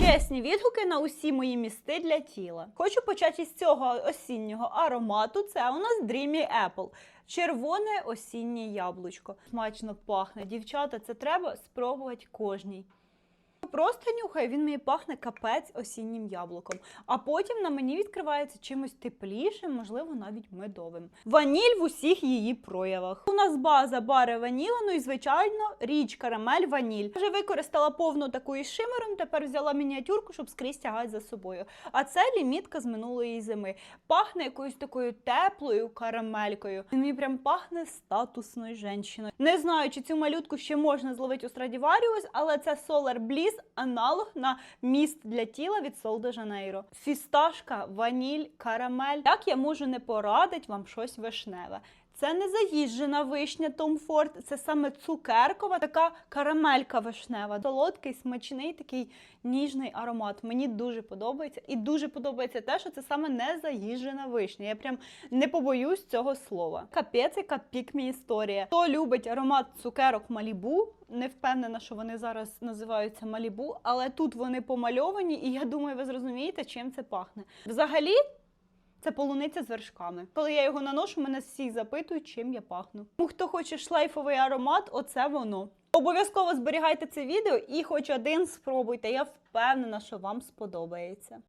Чесні відгуки на усі мої місти для тіла. Хочу почати з цього осіннього аромату. Це у нас Dreamy Apple. Червоне осіннє яблучко. Смачно пахне. Дівчата, це треба спробувати кожній. Просто нюхаю, він мені пахне капець осіннім яблуком. А потім на мені відкривається чимось теплішим, можливо, навіть медовим. Ваніль в усіх її проявах. У нас база бари ваніла, ну і звичайно річ карамель ваніль. Вже використала повну таку із шимером, тепер взяла мініатюрку, щоб скрізь тягати за собою. А це лімітка з минулої зими. Пахне якоюсь такою теплою карамелькою. Він мені прям пахне статусною жінкою. Не знаю, чи цю малютку ще можна зловити у Stradivarius, але це Solar Bliss, аналог на міст для тіла від de Janeiro. Фісташка, ваніль, карамель. Як я можу не порадити вам щось вишневе? Це не заїжджена вишня Ford, це саме цукеркова, така карамелька вишнева. Солодкий, смачний, такий ніжний аромат. Мені дуже подобається. І дуже подобається те, що це саме не заїжджена вишня. Я прям не побоюсь цього слова. Капець, яка пік-мі історія. Хто любить аромат цукерок Малібу, не впевнена, що вони зараз називаються Малібу, але тут вони помальовані, і я думаю, ви зрозумієте, чим це пахне. Взагалі. Це полуниця з вершками. Коли я його наношу, мене всі запитують, чим я пахну. Ну, хто хоче шлейфовий аромат, оце воно. Обов'язково зберігайте це відео і хоч один спробуйте. Я впевнена, що вам сподобається.